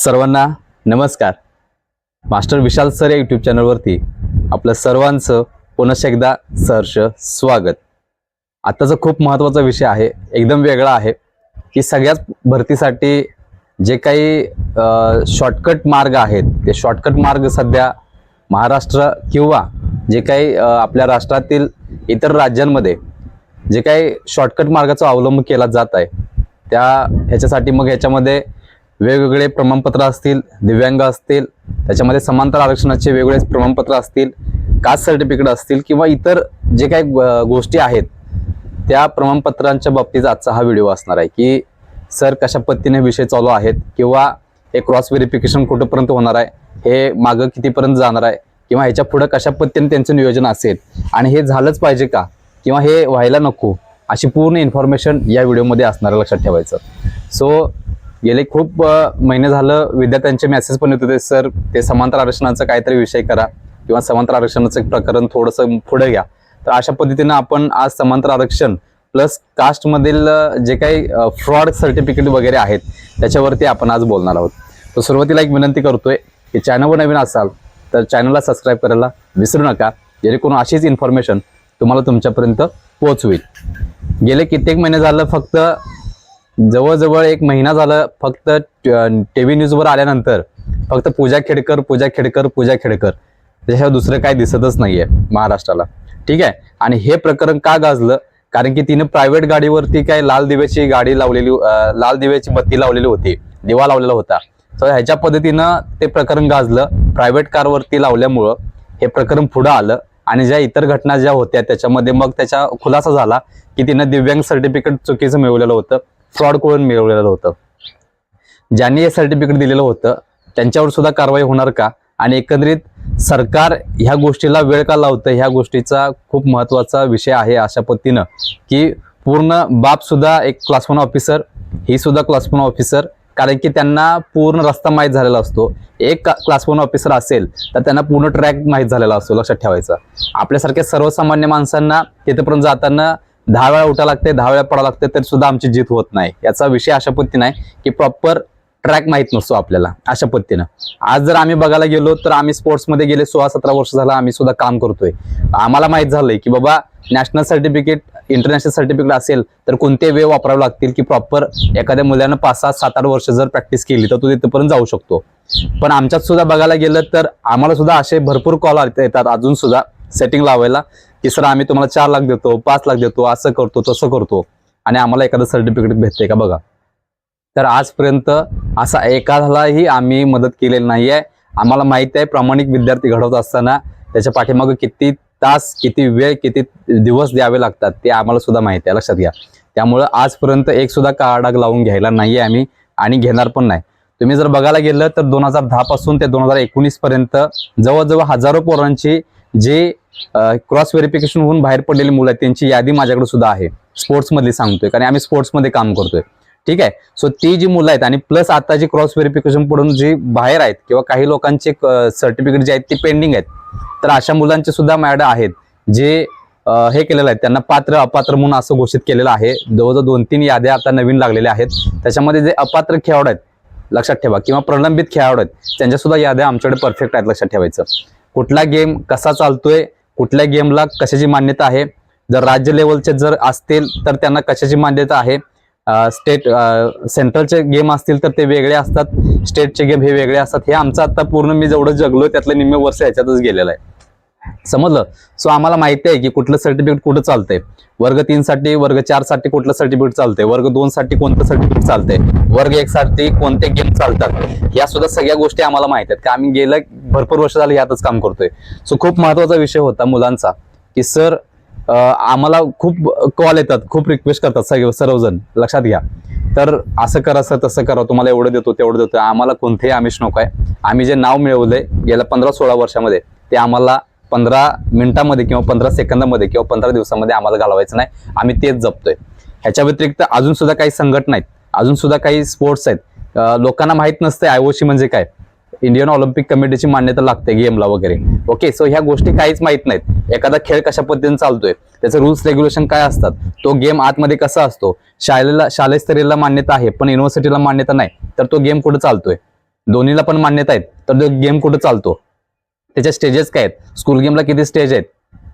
सर्वांना नमस्कार. Master Vishal sir या यूट्यूब चॅनलवरती आपलं सर्वांचं पुनश एकदा सहर्ष स्वागत. आत्ताचा खूप महत्त्वाचा विषय आहे एकदम वेगळा आहे की सगळ्याच भरतीसाठी जे काही शॉर्टकट मार्ग आहेत ते शॉर्टकट मार्ग सध्या महाराष्ट्र किंवा जे काही आपल्या राष्ट्रातील इतर राज्यांमध्ये जे काही शॉर्टकट मार्गाचा अवलंब केला जात आहे त्या ह्याच्यासाठी मग ह्याच्यामध्ये वेगवेगळे प्रमाणपत्र असतील दिव्यांग असतील त्याच्यामध्ये समांतर आरक्षणाचे वेगवेगळे प्रमाणपत्र असतील कास्ट सर्टिफिकेट असतील किंवा इतर जे काही गोष्टी आहेत त्या प्रमाणपत्रांच्या बाबतीत आजचा हा व्हिडिओ असणार आहे की सर कशा पद्धतीने विषय चालू आहेत किंवा हे क्रॉस व्हेरिफिकेशन कुठंपर्यंत होणार आहे हे मागं कितीपर्यंत जाणार आहे किंवा ह्याच्या पुढं कशा पद्धतीने त्यांचं नियोजन असेल आणि हे झालंच पाहिजे का किंवा हे व्हायला नको अशी पूर्ण इन्फॉर्मेशन या व्हिडिओमध्ये असणार लक्षात ठेवायचं. सो गेले खूप महिने झालं विद्यार्थ्यांचे मेसेज पण येत होते सर ते समांतर आरक्षणाचा काहीतरी विषय करा किंवा समांतर आरक्षणाचं एक प्रकरण थोडंसं पुढे घ्या. तर अशा पद्धतीनं आपण आज समांतर आरक्षण प्लस कास्टमधील जे काही फ्रॉड सर्टिफिकेट वगैरे आहेत त्याच्यावरती आपण आज बोलणार आहोत. तर सुरुवातीला एक विनंती करतोय की चॅनलवर नवीन असाल तर चॅनलला सबस्क्राईब करायला विसरू नका जेणेकरून अशीच इन्फॉर्मेशन तुम्हाला तुमच्यापर्यंत पोहोचवेल. गेले कित्येक महिने झालं फक्त जवळजवळ एक महिना झालं फक्त टी व्ही न्यूजवर आल्यानंतर फक्त पूजा खेडकर पूजा खेडकर पूजा खेडकर. त्याच्याशिवाय दुसरं काय दिसतच नाहीये महाराष्ट्राला. ठीक आहे? आणि हे प्रकरण का गाजलं? कारण की तिने प्रायव्हेट गाडीवरती काय लाल दिव्याची गाडी लावलेली लाल दिव्याची बत्ती लावलेली होती. दिवा लावलेला होता. तर ह्याच्या पद्धतीनं ते प्रकरण गाजलं. प्रायव्हेट कारवरती लावल्यामुळं हे प्रकरण पुढं आलं. आणि ज्या इतर घटना ज्या होत्या त्याच्यामध्ये मग त्याचा खुलासा झाला की तिनं दिव्यांग सर्टिफिकेट चुकीचं मिळवलेलं होतं. फ्रॉड करून मिळवलेलं होतं. ज्यांनी हे सर्टिफिकेट दिलेलं होतं त्यांच्यावर सुद्धा कारवाई होणार का? आणि एकंदरीत सरकार ह्या गोष्टीला वेळ का लावतं? ह्या गोष्टीचा खूप महत्त्वाचा विषय आहे अशा पद्धतीनं की पूर्ण बाप सुद्धा एक क्लास वन ऑफिसर ही सुद्धा क्लास वन ऑफिसर कारण की त्यांना पूर्ण रस्ता माहीत झालेला असतो. एक क्लास वन ऑफिसर असेल तर त्यांना पूर्ण ट्रॅक माहीत झालेला असतो लक्षात ठेवायचं. आपल्यासारख्या सर्वसामान्य माणसांना तिथेपर्यंत जाताना दहा वेळा उठा लागते दहा वेळा पडा लागते तर सुद्धा आमची जीत होत नाही. याचा विषय अशा पद्धतीने आहे की प्रॉपर ट्रॅक माहीत नसतो आपल्याला अशा पद्धतीनं. आज जर आम्ही बघायला गेलो तर आम्ही स्पोर्ट्समध्ये गेले सोळा सतरा वर्ष झालं आम्ही सुद्धा काम करतोय. आम्हाला माहीत झालंय की बाबा नॅशनल सर्टिफिकेट इंटरनॅशनल सर्टिफिकेट असेल तर कोणते वे वापरावे लागतील की प्रॉपर एखाद्या मुलानं पाच सात सात आठ वर्ष जर प्रॅक्टिस केली तर तो तिथपर्यंत जाऊ शकतो. पण आमच्यात सुद्धा बघायला गेलं तर आम्हाला सुद्धा असे भरपूर कॉल येतात अजून सुद्धा सेटिंग लावायला. की सर आम्ही तुम्हाला चार लाख देतो पाच लाख देतो असं करतो तसं करतो. आणि आम्हाला एखादं सर्टिफिकेट भेटते का बघा. तर आजपर्यंत असा एखाद्यालाही आम्ही मदत केलेली नाही आहे आम्हाला माहिती आहे प्रामाणिक विद्यार्थी घडवत असताना त्याच्या पाठीमागे किती तास किती वेळ किती दिवस द्यावे लागतात ते आम्हाला सुद्धा माहिती आहे. लक्षात घ्या. त्यामुळं आजपर्यंत एक सुद्धा कार्डाग लावून घ्यायला नाही आहे आम्ही आणि घेणार पण नाही. तुम्ही जर बघायला गेलं तर दोन हजार दहा पासून ते दोन हजार एकोणीस पर्यंत जवळजवळ हजारो पोरांची जे क्रॉस व्हेरिफिकेशन होऊन बाहेर पडलेली मुलं आहेत त्यांची यादी माझ्याकडे सुद्धा आहे. स्पोर्ट्समधली सांगतोय कारण आम्ही स्पोर्ट्समध्ये काम करतोय. ठीक आहे? सो ती जी मुलं आहेत आणि प्लस आता जी क्रॉस व्हेरिफिकेशन पडून जी बाहेर आहेत किंवा काही लोकांचे सर्टिफिकेट जे आहेत ते पेंडिंग आहेत. तर अशा मुलांचे सुद्धा मॅड आहेत जे हे केलेलं आहे त्यांना पात्र अपात्र म्हणून असं घोषित केलेलं आहे. जवळजवळ दोन तीन याद्या आता नवीन लागलेल्या आहेत. त्याच्यामध्ये जे अपात्र खेळाडू आहेत लक्षात ठेवा किंवा प्रलंबित खेळाडू आहेत त्यांच्या सुद्धा याद्या आमच्याकडे परफेक्ट आहेत लक्षात ठेवायचं. कुठला गेम कसा चालतोय कुठल्या गेमला कशाची मान्यता आहे जर राज्य लेवलचे जर असतील तर त्यांना कशाची मान्यता आहे स्टेट सेंट्रलचे गेम असतील तर ते वेगळे असतात स्टेटचे गेम हे वेगळे असतात हे आमचं आता पूर्ण मी जेवढं जगलो त्यातलं निम्मे वर्ष ह्याच्यातच गेलेलं आहे. समजलं? सो आम्हाला माहिती आहे की कुठलं सर्टिफिकेट कुठं चालतंय. वर्ग तीन साठी वर्ग चारसाठी कुठलं सर्टिफिकेट चालतंय? वर्ग दोन साठी कोणतं सर्टिफिकेट चालतंय? वर्ग एक साठी कोणते गेम चालतात? या सुद्धा सगळ्या गोष्टी आम्हाला माहीत आहेत. की आम्ही गेल्या भरपूर वर्ष झालं यातच काम करतोय. सो खूप महत्त्वाचा विषय होता मुलांचा की सर आम्हाला खूप कॉल येतात खूप रिक्वेस्ट करतात सगळे सर्वजण. लक्षात घ्या. तर असं करा सर तसं करा. तुम्हाला एवढं देतो तेवढं देतो. आम्हाला कोणतेही आमिष नको आहे आम्ही जे नाव मिळवलंय गेल्या पंधरा सोळा वर्षामध्ये ते आम्हाला पंधरा मिनिटामध्ये किंवा पंधरा सेकंदामध्ये किंवा पंधरा दिवसामध्ये आम्हाला घालवायचं नाही. आम्ही तेच जपतोय. ह्याच्या व्यतिरिक्त अजून सुद्धा काही संघटना आहेत अजून सुद्धा काही स्पोर्ट्स आहेत. लोकांना माहीत नसते आयओसी म्हणजे काय. इंडियन ऑलिम्पिक कमिटीची मान्यता लागते गेमला वगैरे. ओके सो ह्या गोष्टी काहीच माहीत नाहीत. एखादा खेळ कशा पद्धतीने चालतोय? त्याचे रुल्स रेग्युलेशन काय असतात? तो गेम आतमध्ये कसा असतो? शाळेला शालेय स्तरीयला मान्यता आहे पण युनिव्हर्सिटीला मान्यता नाही. तर तो गेम कुठं चालतोय? दोन्हीला पण मान्यता आहेत तर तो गेम कुठं चालतो? त्याच्या स्टेजेस काय आहेत? स्कूल गेमला किती स्टेज आहेत?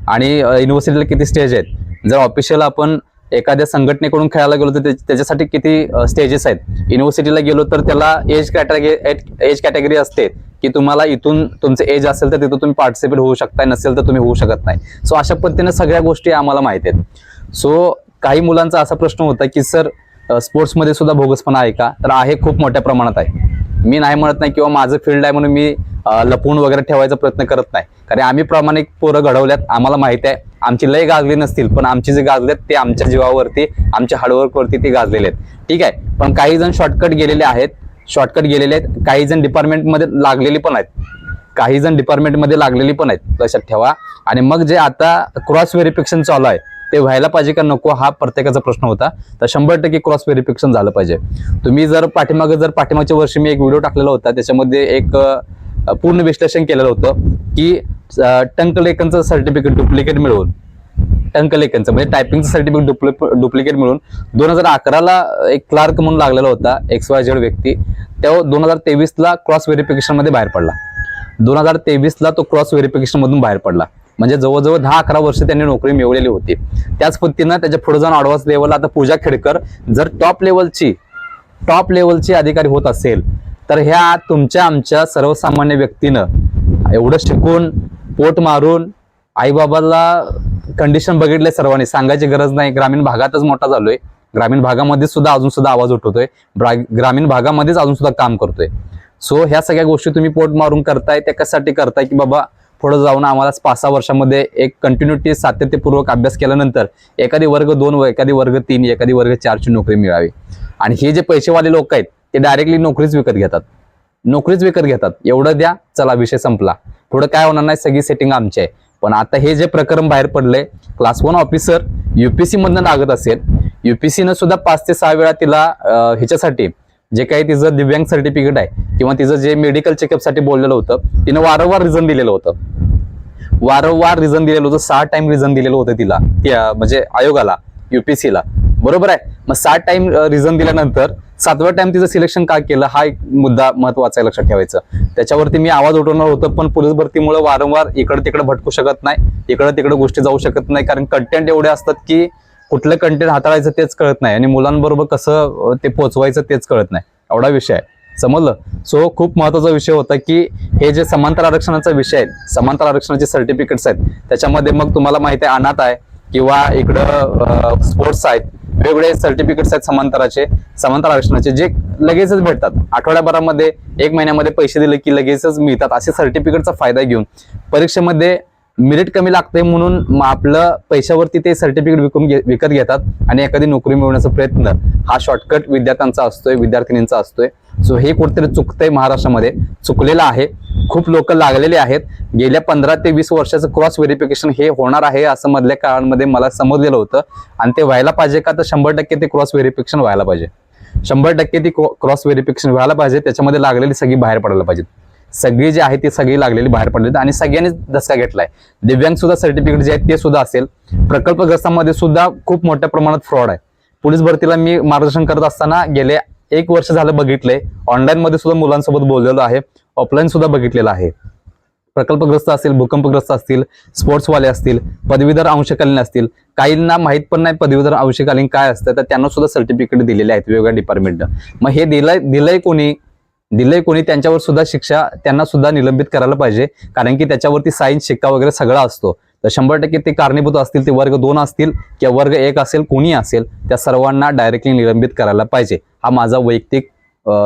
आणि युनिव्हर्सिटीला किती स्टेज आहेत? जर ऑफिशियल आपण एखाद्या संघटनेकडून खेळायला गेलो तर त्याच्यासाठी किती स्टेजेस आहेत? युनिव्हर्सिटीला गेलो तर त्याला एज कॅटेगरी एज कॅटेगरी असते. की तुम्हाला इथून तुमचं एज असेल तर तिथं तुम्ही पार्टिसिपेट होऊ शकताय. नसेल तर तुम्ही होऊ शकत नाही. सो अशा पद्धतीने सगळ्या गोष्टी आम्हाला माहीत आहेत. सो काही मुलांचा असा प्रश्न होता की सर स्पोर्ट्समध्ये सुद्धा भोगसपणा आहे का? तर आहे खूप मोठ्या प्रमाणात आहे. मी नाही म्हणत नाही किंवा माझं फील्ड आहे म्हणून मी लपवून वगैरे ठेवायचा प्रयत्न करत नाही. कारण आम्ही प्रामाणिक पोरं घडवल्यात आम्हाला माहिती आहे आमची लय गाजली नसतील पण आमची जे गाजलेत ते आमच्या जीवावरती आमच्या हार्डवर्कवरती ते गाजलेले आहेत. ठीक आहे? पण काही जण शॉर्टकट गेलेले आहेत शॉर्टकट गेलेले आहेत काही जण डिपार्टमेंटमध्ये लागलेली पण आहेत. काही जण डिपार्टमेंटमध्ये लागलेली पण आहेत. लक्षात ठेवा. आणि मग जे आता क्रॉस व्हेरिफिकेशन चालू आहे ते व्हायला पाहिजे का नको हा प्रत्येकाचा प्रश्न होता. तर शंभर टक्के क्रॉस व्हेरिफिकेशन झालं पाहिजे. तुम्ही जर पाठीमागे जर पाठीमागच्या वर्षी मी एक व्हिडिओ टाकलेला होता त्याच्यामध्ये एक पूर्ण विश्लेषण केलेलं होतं की टंकलेखनचं सर्टिफिकेट डुप्लिकेट मिळवून टंकलेखनचं म्हणजे टायपिंगचं सर्टिफिकेट डुप्लिक डुप्लिकेट मिळून दोन हजार अकराला एक क्लार्क म्हणून लागलेला होता एक्स वाय झेड व्यक्ती तेव्हा दोन हजार तेवीसला क्रॉस व्हेरिफिकेशनमध्ये बाहेर पडला. दोन हजार तेवीसला तो क्रॉस व्हेरिफिकेशनमधून बाहेर पडला. म्हणजे जवळजवळ दहा अकरा वर्ष त्यांनी नोकरी मिळवलेली होती. त्याच पद्धतीनं त्याच्या पुढे जाऊन ॲडव्हान्स लेवलला आता पूजा खेडकर जर टॉप लेवलची टॉप लेवलची अधिकारी होत असेल तर ह्या तुमच्या आमच्या सर्वसामान्य व्यक्तीनं एवढं शिकून पोट मारून आईबाबाला कंडिशन बघितले सर्वांनी. सांगायची गरज नाही. ग्रामीण भागातच मोठा झालोय. ग्रामीण भागामध्ये सुद्धा अजून सुद्धा आवाज उठवतोय. ग्रामीण भागामध्येच अजून सुद्धा काम करतोय. सो ह्या सगळ्या गोष्टी तुम्ही पोट मारून करताय त्या कशासाठी करताय की बाबा पुढे जाऊन आम्हाला पाच सहा वर्षामध्ये एक कंटिन्युटी सातत्यपूर्वक अभ्यास केल्यानंतर एखादी वर्ग दोन व एखादी वर्ग तीन एखादी वर्ग चारची नोकरी मिळावी. आणि हे जे पैसेवाले लोक आहेत ते डायरेक्टली नोकरीच विकत घेतात. नोकरीच विकत घेतात. एवढं द्या चला विषय संपला. पुढे काय होणार नाही सगळी सेटिंग आमची आहे. पण आता हे जे प्रकरण बाहेर पडले क्लास वन ऑफिसर युपीसी मधनं लागत असेल युपीसीनं सुद्धा पाच ते सहा वेळा तिला ह्याच्यासाठी जे काही तिचं दिव्यांग सर्टिफिकेट आहे किंवा तिचं जे मेडिकल चेकअपसाठी बोललेलं होतं तिनं वारंवार रिझन दिलेलं होतं. वारंवार रिझन दिलेलं होतं सहा टाइम रिझन दिलेलं होतं तिला त्या म्हणजे आयोगाला युपीसीला बरोबर आहे? मग सात टाइम रिझन दिल्यानंतर सातव्या टाइम तिचं सिलेक्शन का केलं हा एक मुद्दा महत्त्वाचा आहे लक्षात ठेवायचं. त्याच्यावरती मी आवाज उठवणार होतो पण पोलीस भरतीमुळे वारंवार इकडं तिकडे भटकू शकत नाही इकडं तिकडे गोष्टी जाऊ शकत नाही कारण कंटेंट एवढे असतात की कुठलं कंटेंट हाताळायचं तेच कळत नाही आणि मुलांबरोबर कसं ते पोचवायचं तेच कळत नाही. एवढा विषय आहे. समजलं? सो खूप महत्त्वाचा विषय होता की हे जे समांतर आरक्षणाचा विषय आहे समांतर आरक्षणाचे सर्टिफिकेट्स आहेत त्याच्यामध्ये मग तुम्हाला माहिती आहे अनाथ आहे किंवा इकडं स्पोर्ट्स आहेत वेगवेगळे सर्टिफिकेट्स आहेत समांतराचे समांतर आरक्षणाचे जे लगेचच भेटतात. आठवड्याभरामध्ये एक महिन्यामध्ये पैसे दिले की लगेचच मिळतात. असे सर्टिफिकेटचा फायदा घेऊन परीक्षेमध्ये मेरिट कमी लागते म्हणून मग आपलं पैशावरती ते सर्टिफिकेट विकून घे- विकत घेतात आणि एखादी नोकरी मिळवण्याचा प्रयत्न हा शॉर्टकट विद्यार्थ्यांचा असतोय विद्यार्थिनींचा असतोय. सो हे कुठेतरी चुकतंय महाराष्ट्रामध्ये. चुकलेलं आहे. खूप लोक लागलेले आहेत. गेल्या पंधरा ते वीस वर्षाचं क्रॉस व्हेरिफिकेशन हे होणार आहे असं मधल्या काळामध्ये मला समजलेलं होतं. आणि ते व्हायला पाहिजे का? तर शंभर टक्के ते क्रॉस व्हेरिफिकेशन व्हायला पाहिजे. शंभर टक्के ती क्रॉस व्हेरिफिकेशन व्हायला पाहिजे. त्याच्यामध्ये लागलेली सगळी बाहेर पडायला पाहिजे सगळी जी आहे ती सगळी लागलेली बाहेर पडलेली आणि सगळ्यांनीच धसका घेतलाय. दिव्यांग सुद्धा सर्टिफिकेट जे आहेत ते सुद्धा असेल. प्रकल्पग्रस्तांमध्ये सुद्धा खूप मोठ्या प्रमाणात फ्रॉड आहे. पोलीस भरतीला मी मार्गदर्शन करत असताना गेले एक वर्ष झालं बघितलंय. ऑनलाईन मध्ये सुद्धा मुलांसोबत बोललेलो आहे. ऑफलाईन सुद्धा बघितलेलं आहे. प्रकल्पग्रस्त असतील भूकंपग्रस्त असतील स्पोर्ट्सवाले असतील पदवीधर अंशकालीन असतील काहींना माहीत पण नाही पदवीधर अंशकालीन काय असतं तर त्यांना सुद्धा सर्टिफिकेट दिलेले आहेत वेगवेगळ्या डिपार्टमेंटनं मग हे दिलंय दिलंय कोणी? दिलंय कोणी त्यांच्यावर सुद्धा शिक्षा त्यांना सुद्धा निलंबित करायला पाहिजे. कारण की त्याच्यावरती साईन शिक्का वगैरे सगळा असतो. तर शंभर टक्के ते कारणीभूत असतील ते वर्ग दोन असतील किंवा वर्ग एक असेल कोणी असेल त्या सर्वांना डायरेक्टली निलंबित करायला पाहिजे. हा माझा वैयक्तिक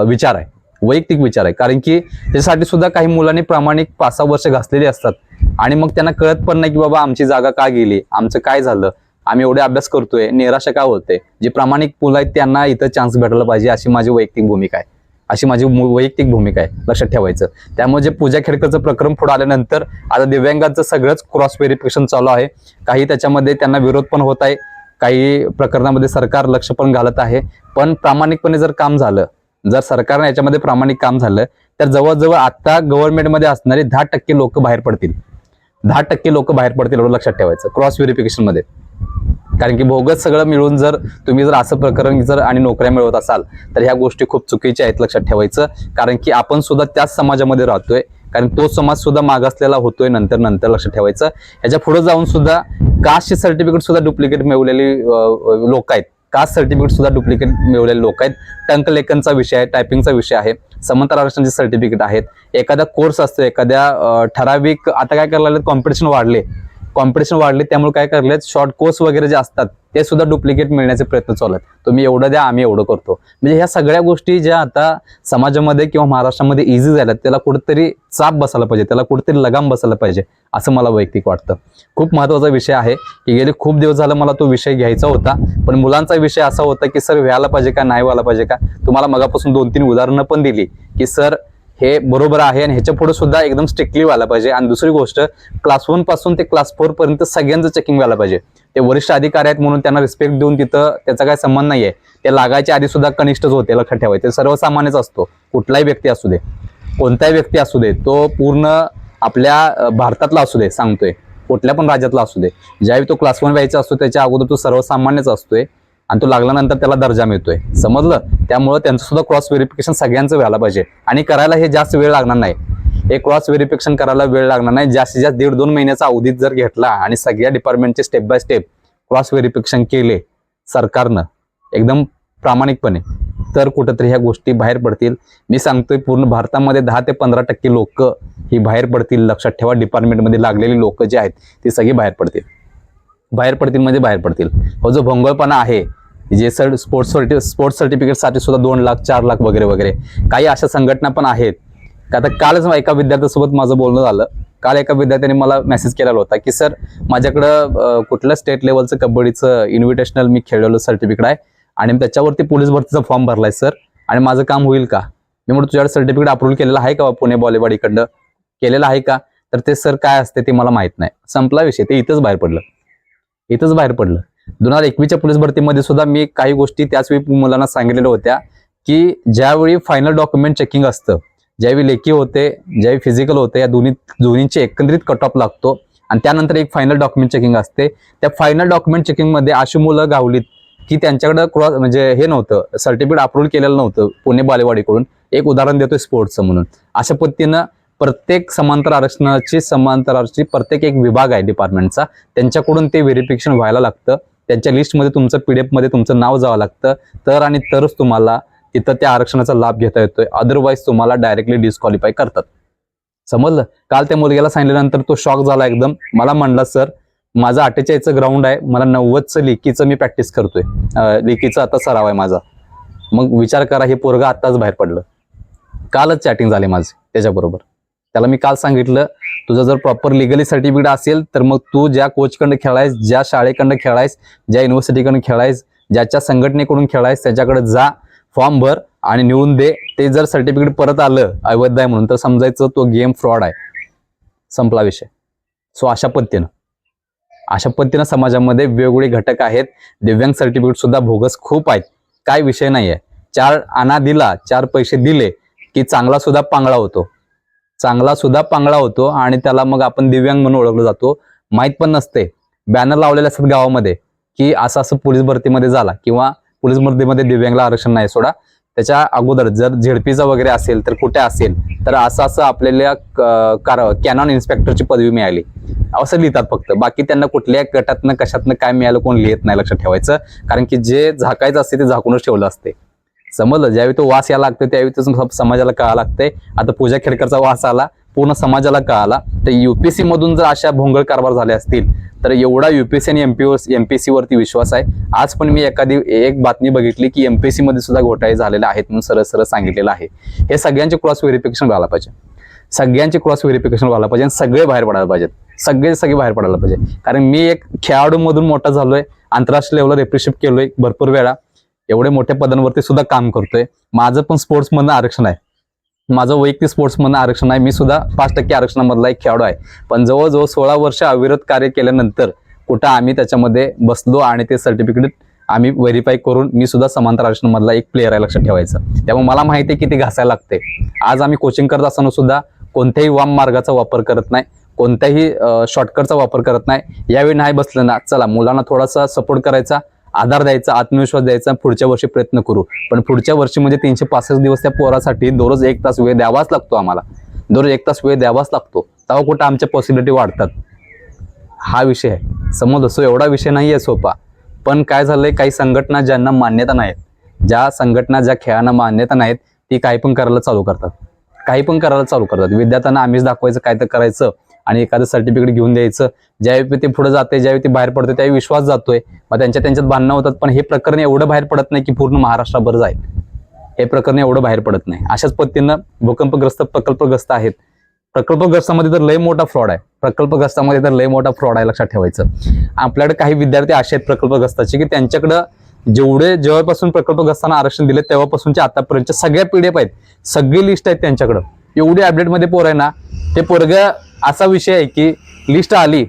विचार आहे. वैयक्तिक विचार आहे. कारण की त्याच्यासाठी सुद्धा काही मुलांनी प्रामाणिक पाच सहा वर्ष घासलेली असतात. आणि मग त्यांना कळत पण नाही की बाबा आमची जागा का गेली आमचं काय झालं आम्ही एवढे अभ्यास करतोय निराशा का होते? जे प्रामाणिक मुलं आहेत त्यांना इथं चान्स भेटायला पाहिजे अशी माझी वैयक्तिक भूमिका आहे. अशी माझी वैयक्तिक भूमिका आहे लक्षात ठेवायचं. त्यामुळे जे पूजा खेडकरचं प्रकरण पुढे आल्यानंतर आता दिव्यांगांचं सगळंच क्रॉस व्हेरिफिकेशन चालू आहे. काही त्याच्यामध्ये त्यांना विरोध पण होत आहे काही प्रकरणामध्ये सरकार लक्ष पण घालत आहे. पण प्रामाणिकपणे जर काम झालं जर सरकारने याच्यामध्ये प्रामाणिक काम झालं तर जवळजवळ आता गव्हर्नमेंटमध्ये असणारे दहा टक्के लोक बाहेर पडतील. दहा टक्के लोक बाहेर पडतील एवढं लक्षात ठेवायचं क्रॉस व्हेरिफिकेशनमध्ये कारण की भोगच सगळं मिळून जर तुम्ही जर असं प्रकरण जर आणि नोकऱ्या मिळवत असाल तर ह्या गोष्टी खूप चुकीच्या आहेत लक्षात ठेवायचं. कारण की आपण सुद्धा त्याच समाजामध्ये राहतोय. कारण तो समाज सुद्धा मागासलेला होतोय नंतर नंतर लक्षात ठेवायचं. ह्याच्या पुढे जाऊन सुद्धा कास्टचे सर्टिफिकेट सुद्धा डुप्लिकेट मिळवलेली लोक आहेत. कास्ट सर्टिफिकेट सुद्धा डुप्लिकेट मिळवलेले लोक आहेत. टंकलेखनचा विषय आहे टायपिंगचा विषय आहे. समांतर आरक्षणाचे सर्टिफिकेट आहेत. एखादा कोर्स असतो एखाद्या ठराविक आता काय करायला कॉम्पिटिशन वाढले. कॉम्पिटिशन वाढले त्यामुळे काय करले शॉर्ट कोर्स वगैरे जे असतात ते सुद्धा डुप्लिकेट मिळण्याचे प्रयत्न चालू आहेत. तुम्ही एवढं द्या आम्ही एवढं करतो. म्हणजे ह्या सगळ्या गोष्टी ज्या आता समाजामध्ये किंवा महाराष्ट्रामध्ये इझी झाल्यात त्याला कुठेतरी चाप बसायला पाहिजे त्याला कुठेतरी लगाम बसायला पाहिजे असं मला वैयक्तिक वाटतं. खूप महत्त्वाचा विषय आहे की गेले खूप दिवस झालं मला तो विषय घ्यायचा होता पण मुलांचा विषय असा होता की सर व्हायला पाहिजे का नाही व्हायला पाहिजे का? तुम्हाला मगापासून दोन तीन उदाहरणं पण दिली की सर हे बरोबर आहे आणि ह्याच्या पुढे सुद्धा एकदम स्ट्रिक्टली व्हायला पाहिजे. आणि दुसरी गोष्ट क्लास वनपासून ते क्लास फोर पर्यंत सगळ्यांचं चेकिंग व्हायला पाहिजे. ते वरिष्ठ अधिकारी आहेत म्हणून त्यांना रिस्पेक्ट देऊन तिथं त्याचा काय संबंध नाही आहे ते लागायच्या आधी सुद्धा कनिष्ठच होते लक्षात ठेवायचे ते सर्वसामान्यच असतो. कुठलाही व्यक्ती असू दे. कोणताही व्यक्ती असू दे. तो पूर्ण आपल्या भारतातला असू दे सांगतोय. कुठल्या पण राज्यातला असू दे. ज्यावेळी तो क्लास वन व्हायचा असतो त्याच्या अगोदर तो सर्वसामान्यच असतोय. आणि तो लागल्यानंतर त्याला दर्जा मिळतोय. समजलं? त्यामुळं त्यांचं सुद्धा क्रॉस व्हेरिफिकेशन सगळ्यांचं व्हायला पाहिजे. आणि करायला हे जास्त वेळ लागणार नाही. हे क्रॉस व्हेरिफिकेशन करायला वेळ लागणार नाही. जास्तीत जास्त दीड दोन महिन्याचा अवधीत जर घेतला आणि सगळ्या डिपार्टमेंटचे step by step cross verification केले सरकारनं एकदम प्रामाणिकपणे तर कुठंतरी ह्या गोष्टी बाहेर पडतील. मी सांगतोय पूर्ण भारतामध्ये दहा ते पंधरा टक्के लोक ही बाहेर पडतील. लक्षात ठेवा डिपार्टमेंटमध्ये लागलेली लोक जे आहेत ती सगळी बाहेर पडतील. बाहेर पडतील म्हणजे बाहेर पडतील. हो जो भोंगळपणा आहे जे सर स्पोर्ट्स सर्टि स्पोर्ट्स सर्टिफिकेटसाठी सुद्धा दोन लाख चार लाख वगैरे वगैरे. काही अशा संघटना पण आहेत. का आता कालच एका विद्यार्थ्यासोबत माझं बोलणं झालं. काल एका विद्यार्थ्याने मला मेसेज केलेला होता की सर माझ्याकडं कुठलं स्टेट लेवलचं कबड्डीचं इन्व्हिटेशनल मी खेळलेलं सर्टिफिकेट आहे आणि त्याच्यावरती पोलीस भरतीचा फॉर्म भरलाय सर. आणि माझं काम होईल का? मी म्हणतो तुझ्याकडे सर्टिफिकेट अप्रूव्ह केलेलं आहे का पुणे बॉलेवाडीकडनं केलेलं आहे का? तर ते सर काय असते ते मला माहीत नाही. संपला विषय. ते इथंच बाहेर पडलं. इथंच बाहेर पडलं. दोन हजार एकवीसच्या पोलीस भरतीमध्ये सुद्धा मी काही गोष्टी त्याच वेळी मुलांना सांगितलेल्या होत्या की ज्यावेळी फायनल डॉक्युमेंट चेकिंग असतं ज्यावेळी लेखी होते ज्यावेळी फिजिकल होते या दोन्ही दोन्हींचे एकंदरीत कट ऑफ लागतो. आणि त्यानंतर एक फायनल डॉक्युमेंट चेकिंग असते. त्या फायनल डॉक्युमेंट चेकिंगमध्ये अशी मुलं गावलीत की त्यांच्याकडं क्रॉस म्हणजे हे नव्हतं सर्टिफिकेट अप्रूव्ह केलेलं नव्हतं पुणे बालेवाडीकडून. एक उदाहरण देतोय स्पोर्ट्सचं म्हणून. अशा पद्धतीनं प्रत्येक समांतर आरक्षणाची समांतर आरक्षण प्रत्येक एक विभाग आहे डिपार्टमेंटचा त्यांच्याकडून ते व्हेरिफिकेशन व्हायला लागतं. त्यांच्या लिस्टमध्ये तुमचं पीडीएफमध्ये तुमचं नाव जावं लागतं. तर आणि तरच तुम्हाला तिथं त्या आरक्षणाचा लाभ घेता येतोय. अदरवाईज तुम्हाला डायरेक्टली डिस्क्वालिफाय करतात. समजलं? काल त्या मुलग्याला सांगितल्यानंतर तो शॉक झाला एकदम. मला म्हणला सर माझा अठ्ठेचाळीसचं ग्राउंड आहे. मला नव्वदचं लेकीचं मी प्रॅक्टिस करतोय. लेकीचा आता सराव आहे माझा. मग विचार करा हे पोरगा आत्ताच बाहेर पडलं. कालच चॅटिंग झाले माझी त्याच्याबरोबर. त्याला मी काल सांगितलं तुझं जर प्रॉपर लिगली सर्टिफिकेट असेल तर मग तू ज्या कोचकडनं खेळायस ज्या शाळेकडनं खेळायस ज्या युनिव्हर्सिटीकडनं खेळायस ज्याच्या संघटनेकडून खेळायस त्याच्याकडे जा फॉर्म भर आणि नेऊन दे. ते जर सर्टिफिकेट परत आलं अवैध आहे म्हणून तर समजायचं तो गेम फ्रॉड आहे. संपला विषय. सो अशा पद्धतीनं. अशा पद्धतीनं समाजामध्ये वेगवेगळे घटक आहेत. दिव्यांग सर्टिफिकेट सुद्धा भोगस खूप आहेत. काय विषय नाही आहे चार आणा दिला चार पैसे दिले की चांगला सुद्धा पांगळा होतो. चांगला सुद्धा पांगळा होतो आणि त्याला मग आपण दिव्यांग म्हणून ओळखलो जातो. माहीत पण नसते. बॅनर लावलेले असतात गावामध्ये की असं असं पोलीस भरतीमध्ये झाला किंवा पोलीस भरतीमध्ये दिव्यांगला आरक्षण नाही सोडा. त्याच्या अगोदर जर झेडपीचा वगैरे असेल तर कुठे असेल तर असं असं आपल्याला क- कार कॅनॉन इन्स्पेक्टरची पदवी मिळाली. असं लिहितात फक्त. बाकी त्यांना कुठल्या गटातनं कशातनं काय मिळालं कोण लिहित नाही लक्षात ठेवायचं. कारण की जे झाकायचं असते ते झाकूनच ठेवलं असते. समजलं? ज्यावेळी तो वास यायला लागतो त्यावेळी तो समाजाला कळा लागतंय. आता पूजा खेडकरचा वास आला पूर्ण समाजाला कळाला. तर युपीएससी मधून जर अशा भोंगळ कारभार झाले असतील तर एवढा युपीएससी आणि एमपी एमपीएससी वरती विश्वास आहे. आज पण मी एखादी एक बातमी बघितली की एमपीएससी मध्ये सुद्धा घोटाळे झालेले आहेत म्हणून सरळ सरळ सांगितलेलं आहे. हे सगळ्यांचे क्रॉस व्हेरिफिकेशन व्हायला पाहिजे. सगळ्यांचे क्रॉस व्हेरिफिकेशन व्हायला पाहिजे आणि सगळे बाहेर पडायला पाहिजेत. सगळे सगळे बाहेर पडायला पाहिजे. कारण मी एक खेळाडूमधून मोठा झालोय आंतरराष्ट्रीय लेवलला रेप्रिशिप केलोय भरपूर वेळा. एवढे मोठ्या पदांवरती सुद्धा काम करतोय. माझं पण स्पोर्ट्समधनं आरक्षण आहे. माझं वैयक्तिक स्पोर्ट्समधनं आरक्षण आहे. मी सुद्धा पाच टक्के आरक्षणामधला एक खेळाडू आहे. पण जवळजवळ सोळा वर्ष अविरत कार्य केल्यानंतर कुठं आम्ही त्याच्यामध्ये बसलो आणि ते सर्टिफिकेट आम्ही व्हेरीफाय करून मी सुद्धा समांतर आरक्षणामधला एक प्लेअर आहे लक्षात ठेवायचं. त्यामुळे मला माहिती आहे की ते घासायला लागते आज आम्ही कोचिंग करत असताना सुद्धा कोणत्याही वाम मार्गाचा वापर करत नाही. कोणत्याही शॉर्टकटचा वापर करत नाही. यावेळी नाही बसलं ना. चला मुलांना थोडासा सपोर्ट करायचा. आधार द्यायचा आत्मविश्वास द्यायचा पुढच्या वर्षी प्रयत्न करू. पण पुढच्या वर्षी म्हणजे तीनशे पासष्ट दिवस त्या पोरासाठी दररोज एक तास वेळ द्यावाच लागतो आम्हाला. दररोज एक तास वेळ द्यावाच लागतो. तेव्हा कुठं आमच्या पॉसिबिलिटी वाढतात. हा विषय आहे. समज असो एवढा विषय नाही आहे सोपा. पण काय झालंय काही संघटना ज्यांना मान्यता नाहीत ज्या संघटना ज्या खेळांना मान्यता नाहीत ती काही पण करायला चालू करतात. काही पण करायला चालू करतात. विद्यार्थ्यांना आम्हीच दाखवायचं काय तर करायचं आणि एखादं सर्टिफिकेट घेऊन द्यायचं. ज्यावेळी ते पुढे जाते ज्यावेळी ते बाहेर पडते त्यावेळी विश्वास जातोय. मग त्यांच्या त्यांच्यात भांडणं होतात पण हे प्रकरण एवढं बाहेर पडत नाही की पूर्ण महाराष्ट्राभर जाईल. हे प्रकरण एवढं बाहेर पडत नाही. अशाच पद्धतीनं भूकंपग्रस्त प्रकल्पग्रस्त आहेत. प्रकल्पग्रस्तामध्ये तर लय मोठा फ्रॉड आहे. प्रकल्पग्रस्तामध्ये तर लय मोठा फ्रॉड आहे लक्षात ठेवायचं. आपल्याकडे काही विद्यार्थी असे आहेत प्रकल्पग्रस्ताचे की त्यांच्याकडं जेवढे जेव्हापासून प्रकल्पग्रस्तांना आरक्षण दिले तेव्हापासूनच्या आतापर्यंतच्या सगळ्या पीडीएफ आहेत. सगळी लिस्ट आहेत त्यांच्याकडं. एवढी अपडेटमध्ये पोर आहे ना ते पोरग असा विषय आहे की लिस्ट आली.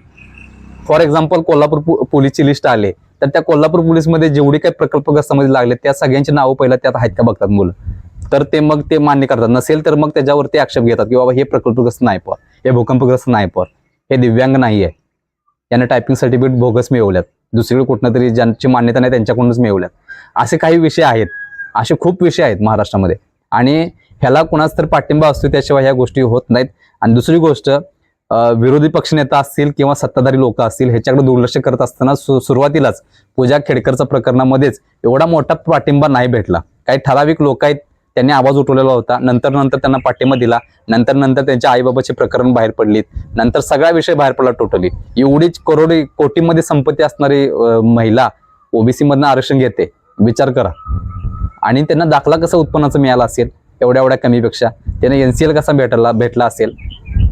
फॉर एक्झाम्पल कोल्हापूर पोलीसची लिस्ट आली. तर त्या कोल्हापूर पोलीसमध्ये जेवढे काही प्रकल्पग्रस्तामध्ये लागले त्या सगळ्यांची नावं पहिला त्यात आहेत का बघतात मुलं? तर ते मग ते मान्य करतात. नसेल तर मग त्याच्यावरती आक्षेप घेतात की बाबा हे प्रकल्पग्रस्त नाही पर हे भूकंपग्रस्त नाही पर हे दिव्यांग नाही आहे यानं टायपिंग सर्टिफिकेट बोगस मिळवल्यात. दुसरीकडे कुठनं तरी ज्यांची मान्यता नाही त्यांच्याकडूनच मिळवल्यात. असे काही विषय आहेत. असे खूप विषय आहेत महाराष्ट्रामध्ये. आणि ह्याला कुणाच तर पाठिंबा असतो त्याशिवाय ह्या गोष्टी होत नाहीत. आणि दुसरी गोष्ट विरोधी पक्षनेता असतील किंवा सत्ताधारी लोक असतील ह्याच्याकडे दुर्लक्ष करत असताना सुरुवातीलाच पूजा खेडकरच्या प्रकरणामध्येच एवढा मोठा पाठिंबा नाही भेटला. काही ठराविक लोक आहेत त्यांनी आवाज उठवलेला होता. नंतर नंतर त्यांना पाठिंबा दिला. नंतर नंतर त्यांच्या आईबाबाचे प्रकरण बाहेर पडलीत. नंतर सगळा विषय बाहेर पडला टोटली एवढीच करोडी कोटीमध्ये संपत्ती असणारी महिला ओबीसी मधनं आरक्षण घेते. विचार करा. आणि त्यांना दाखला कसा उत्पन्नाचा मिळाला असेल एवढ्या एवढ्या कमीपेक्षा? त्यांना एनसीएल कसा भेटला भेटला असेल?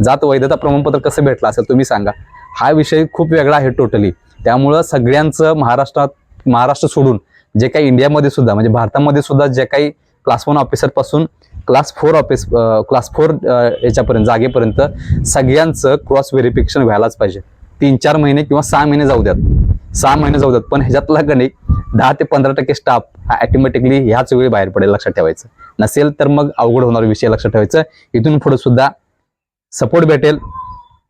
जात वैधता प्रमाणपत्र कसं भेटलं असेल तुम्ही सांगा. हा विषय खूप वेगळा आहे टोटली त्यामुळं सगळ्यांचं महाराष्ट्रात महाराष्ट्र सोडून जे काही इंडियामध्ये सुद्धा म्हणजे भारतामध्ये सुद्धा जे काही class one ऑफिसरपासून class four office class four याच्यापर्यंत जागेपर्यंत सगळ्यांचं क्रॉस व्हेरिफिकेशन व्हायलाच पाहिजे. तीन चार महिने किंवा सहा महिने जाऊ द्यात. सहा महिने जाऊ द्यात पण ह्याच्यातला गणित दहा ते पंधरा टक्के स्टाफ हा ऑटोमॅटिकली ह्याच वेळी बाहेर पडेल लक्षात ठेवायचं. नसेल तर मग अवघड होणार विषय लक्षात ठेवायचं. इथून पुढे सुद्धा सपोर्ट भेटेल.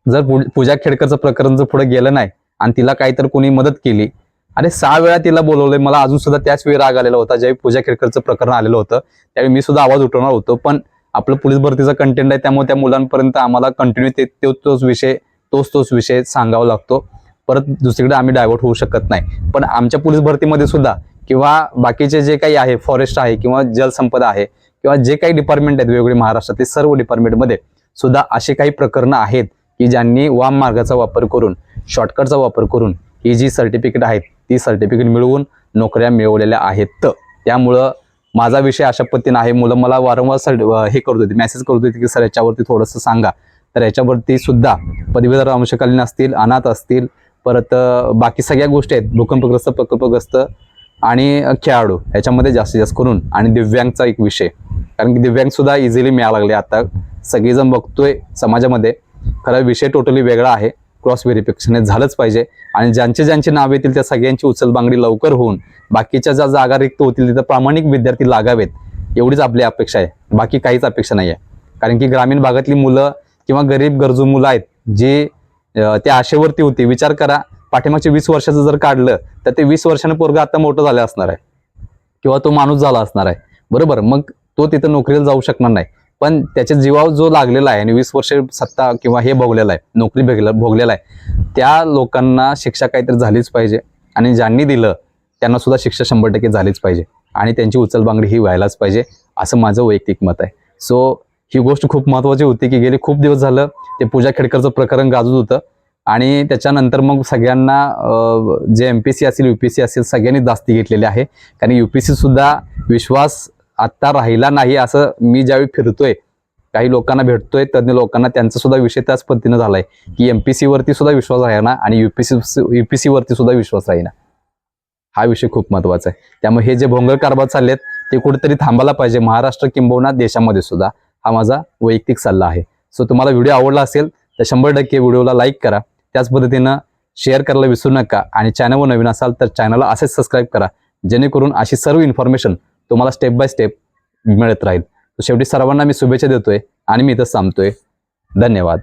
जर पूजा खेडकरचं प्रकरण जर पुढे गेलं नाही आणि तिला काहीतरी कोणी मदत केली अरे सहा वेळा तिला बोलवलंय मला अजून सुद्धा त्याच वेळी राग आलेला होता ज्यावेळी पूजा खेडकरचं प्रकरण आलेलं होतं त्यावेळी मी सुद्धा आवाज उठवणार होतो. पण आपलं पोलीस भरतीचा कंटेंट आहे त्यामुळे त्या मुलांपर्यंत आम्हाला कंटिन्यू ते तोच तोच विषय तोच तोच विषय सांगावा लागतो. परत दुसरीकडे आम्ही डायव्हर्ट होऊ शकत नाही. पण आमच्या पोलीस भरतीमध्ये सुद्धा किंवा बाकीचे जे काही आहे फॉरेस्ट आहे किंवा जलसंपदा आहे किंवा जे काही डिपार्टमेंट आहेत वेगवेगळे महाराष्ट्रातले सर्व डिपार्टमेंटमध्ये सुद्धा असे काही प्रकरणं आहेत की ज्यांनी वाम मार्गाचा वापर करून शॉर्टकटचा वापर करून ही जी सर्टिफिकेट आहेत ती सर्टिफिकेट मिळवून नोकऱ्या मिळवलेल्या आहेत. त्यामुळं माझा विषय अशा पद्धतीने आहे. मुलं मला वारंवार सर हे करत होते मेसेज करत होते की सर याच्यावरती थोडंसं सांगा. तर याच्यावरती सुद्धा पदवीधर अंशकालीन असतील अनाथ असतील परत बाकी सगळ्या गोष्टी आहेत. भूकंपग्रस्त प्रकल्पग्रस्त आणि खेळाडू ह्याच्यामध्ये जास्तीत जास्त करून. आणि दिव्यांगचा एक विषय. कारण की दिव्यांग सुद्धा इझिली मिळायला लागले. आता सगळेजण बघतोय समाजामध्ये. खरा विषय टोटली वेगळा आहे. क्रॉस व्हेरिफिकेशन हे झालंच पाहिजे. आणि ज्यांचे ज्यांचे नाव येतील त्या सगळ्यांची उचलबांगडी लवकर होऊन बाकीच्या ज्या जागा रिक्त होतील तिथं प्रामाणिक विद्यार्थी लागावेत. एवढीच आपली अपेक्षा आहे. बाकी काहीच अपेक्षा नाही आहे कारण की ग्रामीण भागातली मुलं किंवा गरीब गरजू मुलं आहेत जे ते त्या आशेवरती होती. विचार करा. पाठीमागचे वीस वर्षाचं जर काढलं तर ते वीस वर्षानं पोरग आता मोठं झालं असणार आहे. किंवा तो माणूस झाला असणार आहे. बरोबर मग तो तिथं नोकरीला जाऊ शकणार नाही. पण त्याच्या जीवावर जो लागलेला आहे आणि वीस वर्ष सत्ता किंवा हे भोगलेला आहे नोकरी भोगलेला भोगलेला आहे त्या लोकांना शिक्षा काहीतरी झालीच पाहिजे. आणि ज्यांनी दिलं त्यांना सुद्धा शिक्षा शंभर टक्के झालीच पाहिजे. आणि त्यांची उचलबांगडी ही व्हायलाच पाहिजे असं माझं वैयक्तिक मत आहे. सो ही गोष्ट खूप महत्वाची होती की गेले खूप दिवस झालं ते पूजा खेडकरचं प्रकरण गाजत होतं. आणि त्याच्यानंतर मग सगळ्यांना जे एम पी सी असेल यू पी सी असेल सगळ्यांनी जास्ती घेतलेले आहे. कारण यू पी सी सुद्धा विश्वास आत्ता राहिला नाही असं मी ज्यावेळी फिरतोय काही लोकांना भेटतोय तज्ञ लोकांना त्यांचा सुद्धा विषय त्याच पद्धतीनं झालाय. की एम पी सीवरती सुद्धा विश्वास राहिना आणि युपीसी युपीसी वरती सुद्धा विश्वास राहिना हा विषय खूप महत्त्वाचा आहे. त्यामुळे हे जे भोंगळ कारभार चाललेत ते कुठेतरी थांबायला पाहिजे. महाराष्ट्र किंबहुना देशामध्ये सुद्धा हा माझा वैयक्तिक सल्ला आहे. सो तुम्हाला व्हिडिओ आवडला असेल तर शंभर टक्के व्हिडिओला लाईक करा. त्याच पद्धतीनं शेअर करायला विसरू नका आणि चॅनलवर नवीन असाल तर चॅनलला असेच सबस्क्राईब करा. जेणेकरून अशी सर्व इन्फॉर्मेशन तुम्हाला स्टेप बाय स्टेप मिळत राहील. शेवटी सर्वांना मी शुभेच्छा देतोय आणि मी इथं थांबतोय. धन्यवाद.